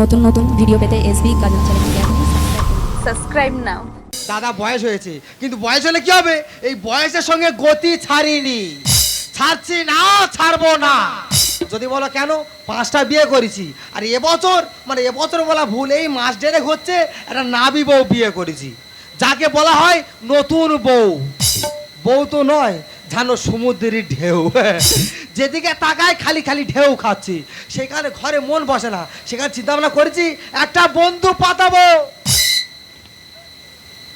নতুন নতুন ভিডিও পেতে এসবি গাজন চ্যানেলকে সাবস্ক্রাইব নাও। দাদা, বয়স হয়েছে, কিন্তু বয়স হলে কি হবে? এই বয়সের সঙ্গে গতি ছাড়িনি। ছাড়ছি না, ছাড়বো না। যদি বলো কেন? পাঁচটা বিয়ে করেছি। আর এবছর মানে এবছর বলা ভুল, এই মাস ডেরেক হচ্ছে একটা নাবি বউ বিয়ে করেছি। যাকে বলা হয় নতুন বউ। বউ তো নয় জানো সমুদ্রের ঢেউ। যেদিকে তাকায় খালি খালি ঢেউ খাচ্ছি। সেখানে ঘরে মন বসে না। সেখানে চিন্তা ভাবনা করেছি, একটা বন্ধু পাতাবো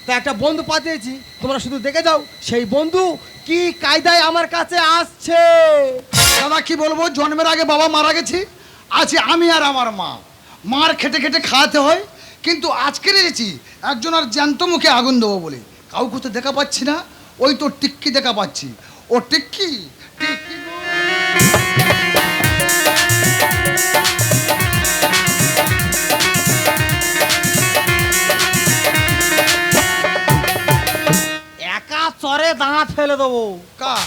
তা একটা বন্ধু পাঠিয়েছি, তোমরা শুধু দেখে যাও, সেই বন্ধু কি কায়দায় আমার কাছে আসছে? দাদা, কি বলব? জন্মের আগে বাবা মারা গেছে আছি আমি আর আমার মা। মার খেটে খেটে খাওয়াতে হয়, কিন্তু আজকে এসেছি, একজন আর জ্যান্ত মুখে আগুন দেবো বলে। কাউকে তো দেখা পাচ্ছি না, ওই তো টিক্কি দেখা পাচ্ছি। ও টিক্কি টিক্কি একা চরে দাঁত ফেলে দেবো। কার?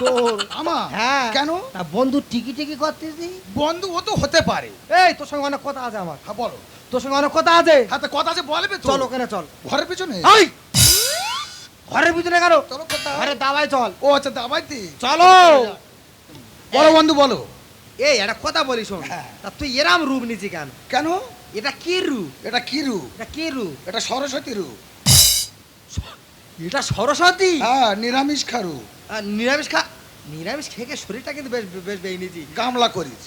তোর। আমার? হ্যাঁ। কেন? তা বন্ধু টিকি টিকি করতেছি। বন্ধু ও তো হতে পারে। এই তোর সঙ্গে অনেক কথা আছে আমার। হ্যাঁ বলো। তোর সঙ্গে অনেক কথা আছে। হাতে কথা আছে বলবে চল ওখানে চল। ঘরের পিছনে? এই! ঘরের ভিতরে কেন চলো ঘরে দাবাই চল। ও আচ্ছা দাবাইতে চলো। বলো বন্ধু বলো। এই একটা কথা বলি শোন। হ্যাঁ। তা তুই এরাম রূপ নিছি কেন? কেন? এটা কি রূপ? এটা কি রূপ? এটা কি রূপ? এটা সরস্বতী রূপ। এটা সরস্বতী? হ্যাঁ নিরামিষ খারু নিরামিষ খা নিরামিষ খেয়ে শরীরটা কিন্তু বেশ বেশ বেয়ে নিয়েছি। গামলা করিস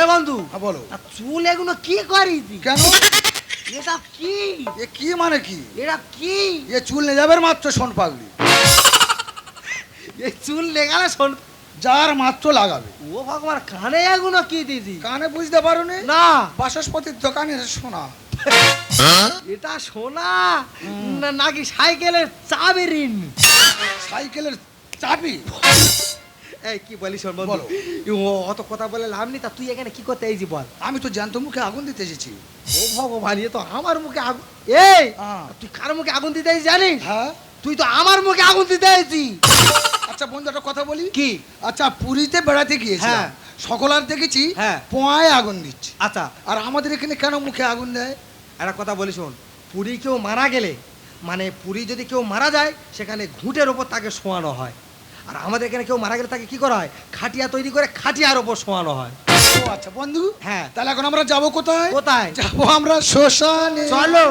এ বন্ধু হ্যাঁ বলো। চুল এগুলো কি করিস কেন? এটা কি? এ কি মানে কি? এটা কি? এ চুল নিয়ে যাবে মাত্র শোন পাগলি। এই চুল লেগালে শোন যার মাত্র লাগাবে। ও ভগবান কানে এগুলো কি দিদি? কানে বুঝতে পারো না। বাসস্পতির দোকানে শোনা। এটা সোনা নাকি সাইকেলের চাবি ঋণ? সাইকেলের চাবি? এই কি বলিস বলো। ও অত কথা বলে লাভ নেই তা তুই এখানে কি করতে এইছি বল। আমি তো জ্যান্ত মুখে আগুন দিতে এসেছি। ও ভগবান এ তো আমার মুখে আগুন এই হ্যাঁ। তুই কার মুখে আগুন দিতে জানিস? হ্যাঁ। তুই তো আমার মুখে আগুন দিতে আইছিস আচ্ছা বন্ধু একটা কথা বলি? কি? আচ্ছা পুরীতে বেড়াতে গিয়েছি হ্যাঁ। সকলার দেখেছি হ্যাঁ। পোয়ায় আগুন দিচ্ছে। আচ্ছা। আর আমাদের এখানে কেন মুখে আগুন দেয়? একটা কথা বলি শোন পুরী কেউ মারা গেলে মানে পুরী যদি কেউ মারা যায় সেখানে ঘুঁটের ওপর তাকে শোয়ানো হয়। আর আমাদের এখানে কেউ মারা গেলে তাকে কি করা হয়? খাটিয়া তৈরি করে খাটিয়ার ওপর শোয়ানো হয়। ও আচ্ছা বন্ধু হ্যাঁ। তাহলে এখন আমরা যাব কোথায়? কোথায়? যাব আমরা শ্মশানে। চলো।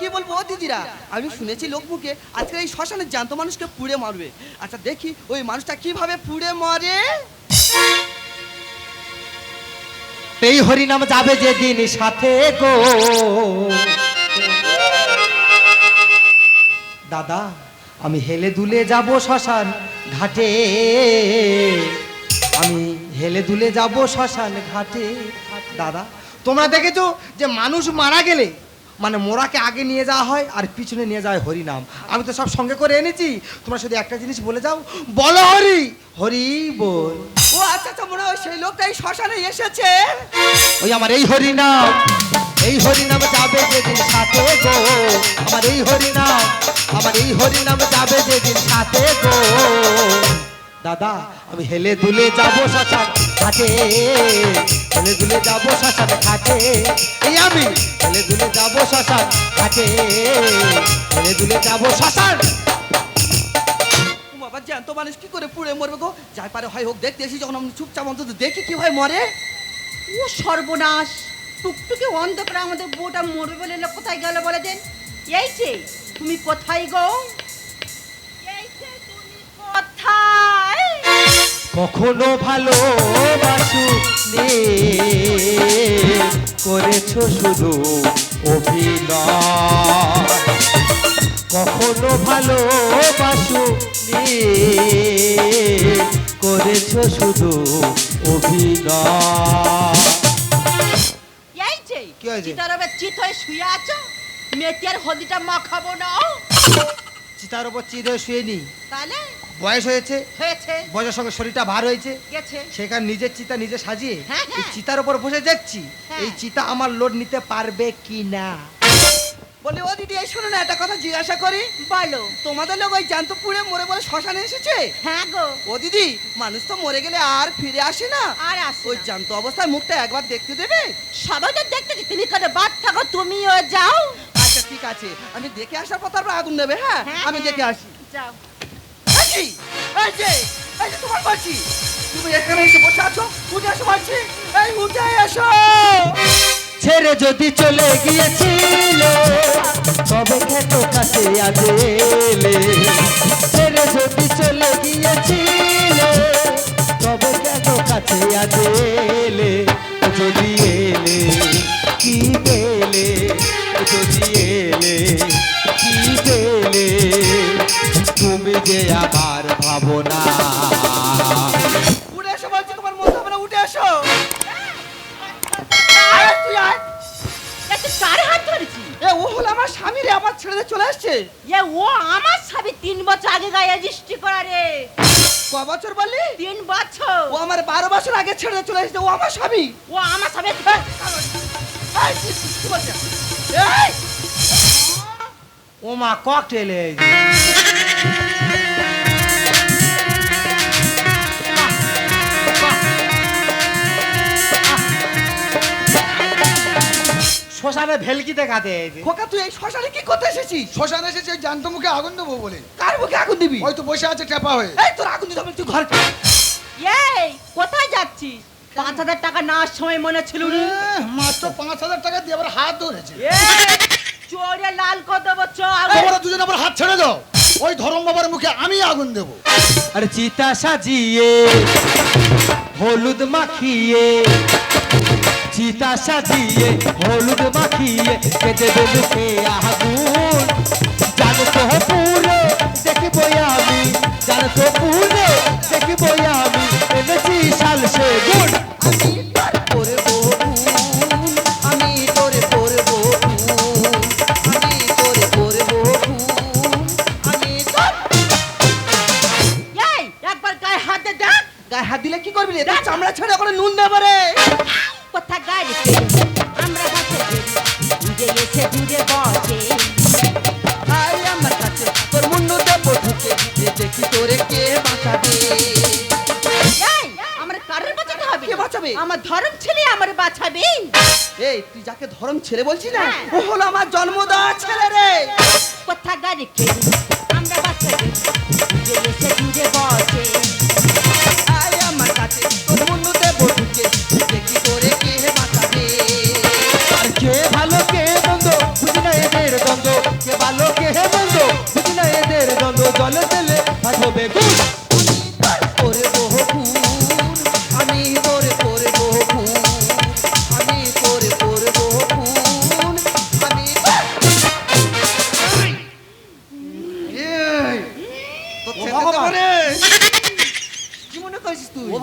কি বলব ও দিদিরা? আমি শুনেছি লোক মুখে আজকে এই শ্মশানে জ্যান্ত মানুষকে পুড়ে মারবে। আচ্ছা দেখি ওই মানুষটা কীভাবে পুড়ে মরে? এই হরিনাম যাবে যেদিন সাথে গো। দাদা, আমি হেলে দুলে যাব শ্মশান ঘাটে। আমি হেলে দুলে যাব শ্মশান ঘাটে। দাদা, তোমরা দেখেছ যে মানুষ মারা গেলে মানে মোরাকে আগে নিয়ে যাওয়া হয় আর পিছনে নিয়ে যাওয়া হয় হরিনাম। আমি তো সব সঙ্গে করে এনেছি। তোমরা শুধু একটা জিনিস বলে যাও। বলো হরি হরি বল। সেই লোকটা এই শ্মশানে এসেছে। ওই আমার এই হরিনাম এই হরিনাম যাবে যেদিন সাথে গো। আমার এই হরিনাম, আমার এই হরিনাম যাবে যেদিন সাথে গো। দাদা, আমি হেলে দুলে যাব শ্মশান ঘাটে, হেলে দুলে যাব শ্মশান ঘাটে। এই আমি হেলে দুলে যাব শ্মশান ঘাটে, হেলে দুলে যাব শ্মশান জ্যান্ত মানুষ কি করে পুড়ে মরবে গো? যাই পারে হয় হোক দেখতে এসি যখন আমি চুপচাপ অন্তত দেখি কি হয় মরে। ও সর্বনাশ! টুকটুকে অন্ধকারে আমাদের বউটা মরবে বলে এলো কোথায় গেল বলে দেন? এই যে তুমি কোথায় গো? এই যে তুমি কোথায়? কখনো ভালো বাসু করেছ শুধু অভিনয়। কখনো ভালো বাসু করেছ শুধু অভিনয়। কি হয়েছে? চিতারবে চিত হয়ে শুয়ে আছো? মেয়েটি হলদিটা মাখাবো না। চিতার চিত হয়ে শুয়ে নি তাহলে? বয়স হয়েছে। হয়েছে। বয়সের সঙ্গে শরীরটা ভার হয়েছে। গেছে। সেখানে নিজের চিতা নিজে সাজিয়ে হ্যাঁ, হ্যাঁ। এই চিতার উপর বসে দেখছি। হ্যাঁ। এই চিতা আমার লোড নিতে পারবে কি না? বলি ও দিদি এই শোনো না একটা কথা জিজ্ঞাসা করি। বলো। তোমাদের লোক ওই জ্যান্ত পুড়ে মরে বলে শ্মশানে এসেছে? হ্যাঁ গো। ও দিদি মানুষ তো মরে গেলে আর ফিরে আসে না। আর আসে ওই। জ্যান্ত অবস্থায় মুখটা একবার দেখতে দেবে? সবাই তো দেখতেছি তুমি করে বাদ থাকো তুমিও যাও। আচ্ছা ঠিক আছে। আমি দেখে আসার পর তারপর আগুন দেবে হ্যাঁ? হ্যাঁ, আমি হ্যাঁ। দেখে আসি। যাও। এই এই যে এই যে তোমার বলছি তুমি এখানে এসে বসে আছো? উঠে আসো বলছি এই উঠে এসো। ছেড়ে যদি চলে গিয়েছিলে তবে খেতো কাছে আজেলে ছেড়ে যদি চলে গিয়েছিলে হলো আমার স্বামী রে আমার ছেড়ে দিয়ে চলে আসছে? এ ও আমার স্বামী তিন বছর আগে গায়ে রেজিস্ট্রি করা। রে ক বছর বললি? তিন বছর। ও আমার বারো বছর আগে ছেড়ে দিয়ে চলে এসেছে ও আমার স্বামী? ও আমার স্বামী ও মা ককটেল এই, ওমা ককটেলে শ্মশানে ভেলকিতে কাঁদে খোকা তুই এই শ্মশানে কি করতে এসেছিস? শ্মশানে এসেছে ওই জ্যান্ত মুখে আগুন দেবো বলে। কার মুখে আগুন দিবি? ওই তো বসে আছে টেপা হয়ে। এই তোর আগুন দিতে হবে তুই ঘর এই কোথায় যাচ্ছিস? পাঁচ হাজার টাকা নেওয়ার সময় মনে ছিল মাত্র পাঁচ হাজার টাকা দিয়ে আবার হাত ধরেছে। এই, চোরে লাল দেবো চো তোমরা দুজন আবার হাত ছেড়ে দাও। ওই ধরম বাবার মুখে আমি আগুন দেবো। আরে চিতা সাজিয়ে হলুদ মাখিয়ে চিতা সাজিয়ে, হলুদ মাখিয়ে কেটে মুখে আগুন। জানো তো পুরো দেখিব আমি জানো তো পুরো দেখিব আমি, এনেছি শাল সে গুণ কে বাঁচাবে। এই আমার কারোর বাঁচাতে হবে। কে বাঁচাবে? আমার ধর্ম ছেলে আমার বাঁচাবে। এই তুই যাকে ধরম ছেলে বলছি না হ্যাঁ। ও হলো আমার জন্মদার ছেলে রে। কোথায় গাড়ি রেখে আমরা বাঁচাবে। দূরে বসে।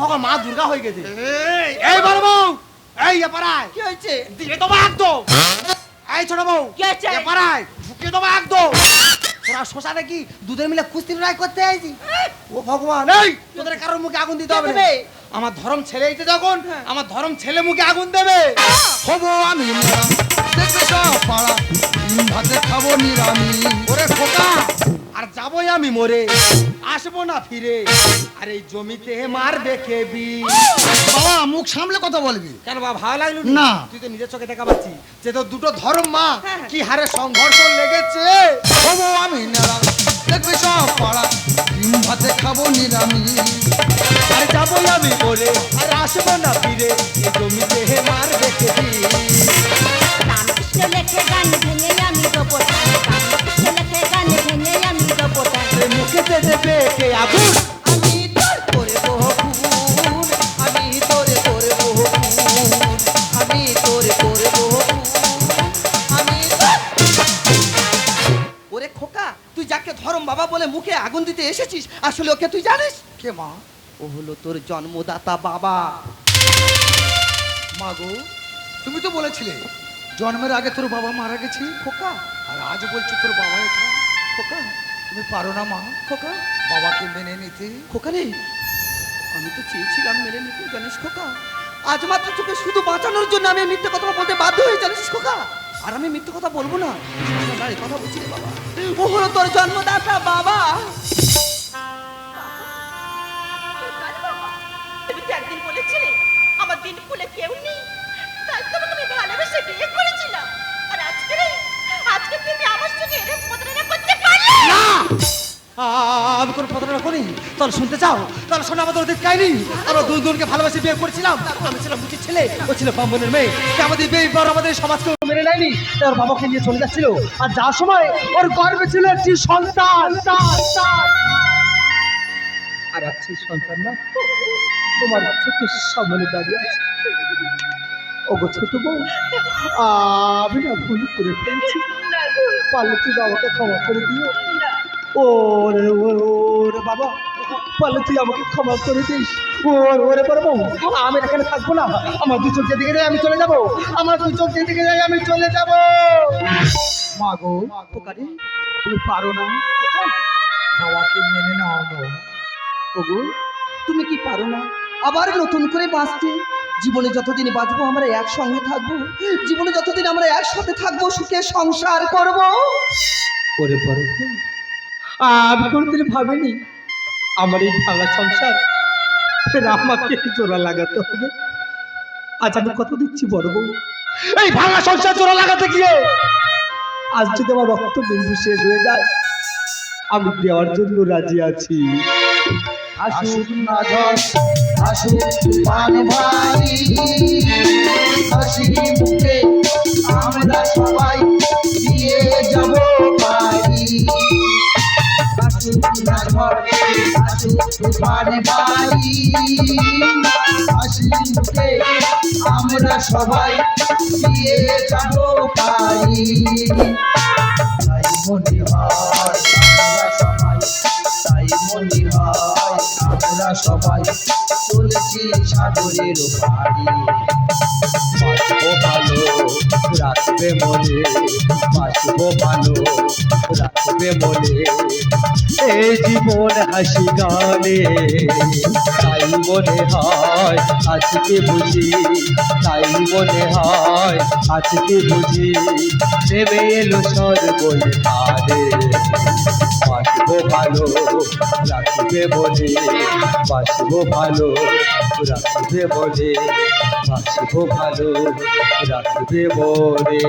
ভগবান মা দুর্গা হয়ে গেছে। এই। বড় বউ এই কি হয়েছে? দিয়ে দেবো একদম। এই ছোট বউ কি হয়েছে? ঢুকিয়ে একদম। তোরা শ্মশানে কি দুধের মিলে কুস্তি লড়াই করতে আইছি। ও ভগবান এই তোদের কারোর মুখে আগুন দিতে হবে। আমার ধরম ছেলে এইতে যখন আমার ধরম ছেলে মুখে আগুন দেবে। হব আমি মরা দেখবে সব পাড়া। ভাতে খাব নিরামি ওরে খোকা আর যাবই আমি মরে। আসব না ফিরে। আর এই জমিতে মারবে খেবি বাবা মুখ সামলে কথা বলবি? কেন বাবা ভালো লাগল না। তুই তো নিজের চোখে দেখা পাচ্ছি যে তো দুটো ধর্ম মা কি হারে সংঘর্ষ লেগেছে? হব আমি নেড়া দেখবে সব পাড়া। ডিম ভাতে খাব নিরামি আর যাবই আমি মরে আর আসব না ফিরে। এই জমিতে এসেছিস আসলে ওকে তুই জানিস কে মা ও হলো তোর জন্মদাতা বাবা মা গো তুমি তো বলেছিলে জন্মের আগে তোর বাবা মারা গেছে খোকা আর আজ বলছো তোর বাবা এটা খোকা তুমি পারো না মা খোকা বাবাকে মেনে নিতে খোকা রে আমি তো চেয়েছিলাম মেনে নিতে জানিস খোকা আজ মাত্র তোকে শুধু বাঁচানোর জন্য আমি মিথ্যে কথা বলতে বাধ্য হয়ে জানিস খোকা আর আমি মিথ্যে কথা বলব না কথা বলছি বাবা ও হলো তোর জন্মদাতা বাবা তো একদিন বলেছিলে আমার দিন ফুলে কেউ নেই। তাই তো আমি ভালোবেসে বিয়ে করেছিলাম। আর আজকে রে আজকে তুমি আমার সঙ্গে এরকম প্রতারণা করতে পারলে? না! আমি কোনো প্রতারণা করি তাহলে শুনতে চাও? তাহলে শোনা আমাদের অতীত কাহিনী। আমরা দুই দুজনকে ভালোবেসে বিয়ে করেছিলাম। আমি ছিলাম মুচির ছেলে ও ছিল বামনের মেয়ে। সে আমাদের বিয়ে পর আমাদের সমাজকে মেনে নেয়নি। তার বাবাকে নিয়ে চলে যাচ্ছিল। আর যাওয়ার সময় ওর গর্বে ছিল একটি সন্তান। আর একটি সন্তান না? তোমার চোখের সামনে দাঁড়িয়ে আছে। ছোট বউ, আমি না ভুল করে ফেলছি। পারলে বাবাকে ক্ষমা করে দিও। ওরে ওরে বাবা তুই আমাকে ক্ষমা করে দিস। ওরে ওরে পারব আমি এখানে থাকব না। আমার চোখ যেদিকে আমি চলে যাব। আমার দু চোখ যেদিকে যায় আমি চলে যাব। মা গো পোকারি তুমি পারো না। বাবাকে মেনে নাও তুমি কি পারো না? আবার নতুন করে বাঁচতে জীবনে যতদিন বাঁচবো, আমরা একসঙ্গে থাকব। জীবনে যতদিন আমরা একসাথে থাকব, সুখে সংসার করব। ওরে পরে আমি কোনোদিন ভাবিনি আমার এই ভাঙা সংসার ফের আমাকে জোড়া লাগাতে হবে। আজ আমি কত দিচ্ছি বড় বউ? এই ভাঙা সংসার জোড়া লাগাতে গিয়ে আজ যদি আমার রক্ত বিন্দু শেষ হয়ে যায়, আমি দেওয়ার জন্য রাজি আছি। আসুক না আসুক তুফান ভাই হাসি মুখে আমরা সবাই দিয়ে যাব পারি আসুক না ঝড় আসুক তুফান ভাই হাসি মুখে আমরা সবাই দিয়ে যাব আমরা সবাই চলেছি সাগরের পাড়ি বাঁচবো ভালো, রাখবে মনে, বাঁচবো ভালো, রাখবে মনে। এই জীবন হাসি গানে মনে হয়, আজকে বুঝি, তাই মনে হয়, আজকে বুঝি, নেমে এলো সর্বই ধারে বাঁচবো ভালো, রাখবে মনে বাঁচবো ভালো, রাখবে মনে বাঁচবো ভালো, রাখবে মনে